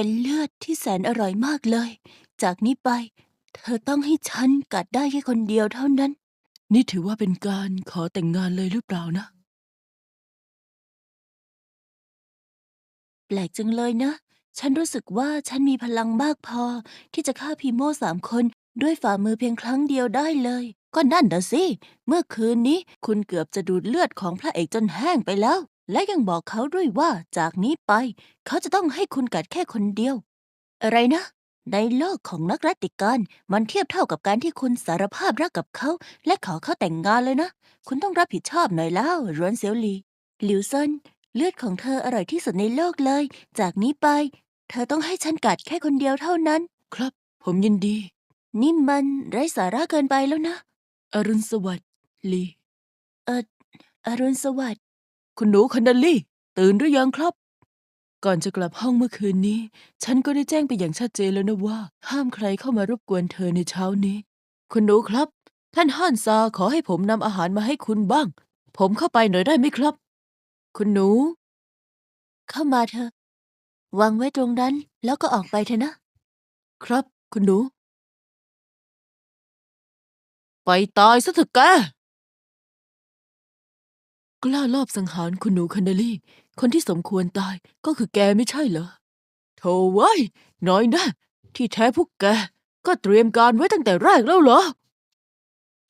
เป็นเลือดที่แสนอร่อยมากเลย จากนี้ไป เธอต้องให้ฉันกัดได้แค่คนเดียวเท่านั้น นี่ถือว่าเป็นการขอแต่งงานเลยหรือเปล่านะ แปลกจังเลยนะ ฉันรู้สึกว่าฉันมีพลังมากพอ ที่จะฆ่าพีโมสามคนด้วยฝ่ามือเพียงครั้งเดียวได้เลย ก็นั่นนะสิ เมื่อคืนนี้คุณเกือบจะดูดเลือดของพระเอกจนแห้งไปแล้ว และยังบอกเขาด้วยว่าจากนี้ไป เขาจะต้องให้คุณกัดแค่คนเดียว อะไรนะ ในโลกของนักรัตติการมันเทียบเท่ากับการที่คุณสารภาพรักกับเขา และขอเขาแต่งงานเลยนะ คุณต้องรับผิดชอบหน่อยแล้วรวนเซียวหลีหลิวเซินเลือดของเธออร่อยที่สุดในโลกเลย จากนี้ไป เธอต้องให้ฉันกัดแค่คนเดียวเท่านั้น ครับ ผมยินดี นี่มันไร้สาระเกินไปแล้วนะ อรุณสวัสดิ์ลีอรุณสวัสดิ์ คุณหนูคันดาลี่ ตื่นหรือยังครับ ก่อนจะกลับห้องเมื่อคืนนี้ ฉันก็ได้แจ้งไปอย่างชัดเจนแล้วนะว่า ห้ามใครเข้ามารบกวนเธอในเช้านี้ คุณหนูครับ ท่านฮั่นซาขอให้ผมนำอาหารมาให้คุณบ้าง ผมเข้าไปหน่อยได้ไหมครับ คุณหนู เข้ามาเถอะวางไว้ตรงนั้น แล้วก็ออกไปเถอะนะ ครับ คุณหนู ไปตายซะเถอะแก กล้าลอบสังหารคุณหนูคันดลี่ คนที่สมควรตายก็คือแกไม่ใช่เหรอโธ่เว้ยน้อยนะที่แท้พวกแก ก็เตรียมการไว้ตั้งแต่แรกแล้วเหรอ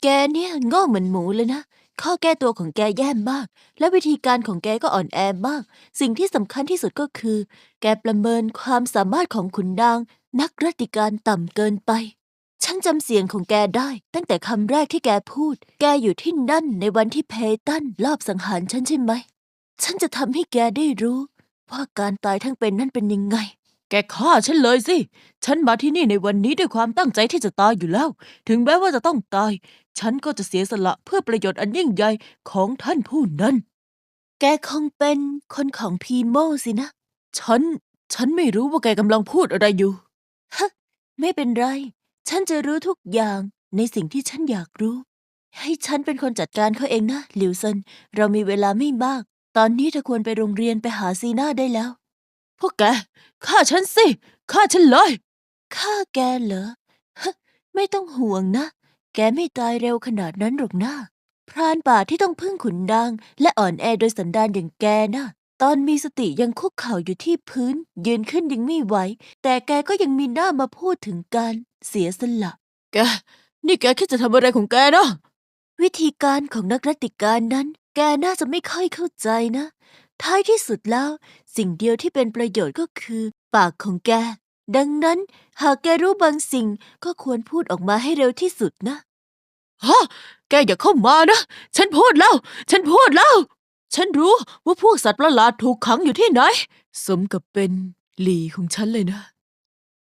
แกเนี่ยโง่เหมือนหมูเลยนะ ข้อแก้ตัวของแกแย่มาก และวิธีการของแกก็อ่อนแอมาก สิ่งที่สำคัญที่สุดก็คือ แกประเมินความสามารถของขุนนาง นักรัติการต่ำเกินไป ฉันจำเสียงของแกได้ ตั้งแต่คำแรกที่แกพูด แกอยู่ที่นั่นในวันที่เพตันลอบสังหารฉันใช่ไหม ฉันจะทำให้แกได้รู้ ว่าการตายทั้งเป็นนั่นเป็นยังไง แกฆ่าฉันเลยสิ ฉันมาที่นี่ในวันนี้ด้วยความตั้งใจที่จะตายอยู่แล้ว ถึงแม้ว่าจะต้องตาย ฉันก็จะเสียสละเพื่อประโยชน์อันยิ่งใหญ่ของท่านผู้นั้น แกคงเป็นคนของพีโมสินะ ฉัน ฉันไม่รู้ว่าแกกำลังพูดอะไรอยู่ ฮะ ไม่เป็นไร ฉันจะรู้ทุกอย่างในสิ่งที่ฉันอยากรู้ ให้ฉันเป็นคนจัดการเขาเองนะหลิวเซินเรามีเวลาไม่มาก ตอนนี้เธอควรไปโรงเรียนไปหาซีน่าได้แล้ว พวกแกฆ่าฉันสิฆ่าฉันเลยฆ่าแกเหรอฮะไม่ต้องห่วงนะ แกไม่ตายเร็วขนาดนั้นหรอกนะพรานป่าที่ต้องพึ่งขุนนาง และอ่อนแอโดยสันดานอย่างแกนะ ตอนมีสติยังคุกเข่าอยู่ที่พื้น ยืนขึ้นยังไม่ไหว แต่แกก็ยังมีหน้ามาพูดถึงการเสียสละ แก นี่แกคิดจะทำอะไรของแกนะวิธีการของนักรัตติการนั้น แกน่าจะไม่ค่อยเข้าใจนะ ท้ายที่สุดแล้ว สิ่งเดียวที่เป็นประโยชน์ก็คือ ปากของแก ดังนั้น หากแกรู้บางสิ่งก็ควรพูดออกมาให้เร็วที่สุดนะ ฮะ แกอย่าเข้ามานะ ฉันพูดแล้ว ฉันพูดแล้ว ฉันรู้ว่าพวกสัตว์ประหลาดถูกขังอยู่ที่ไหน สมกับเป็นหลีของฉันเลยนะ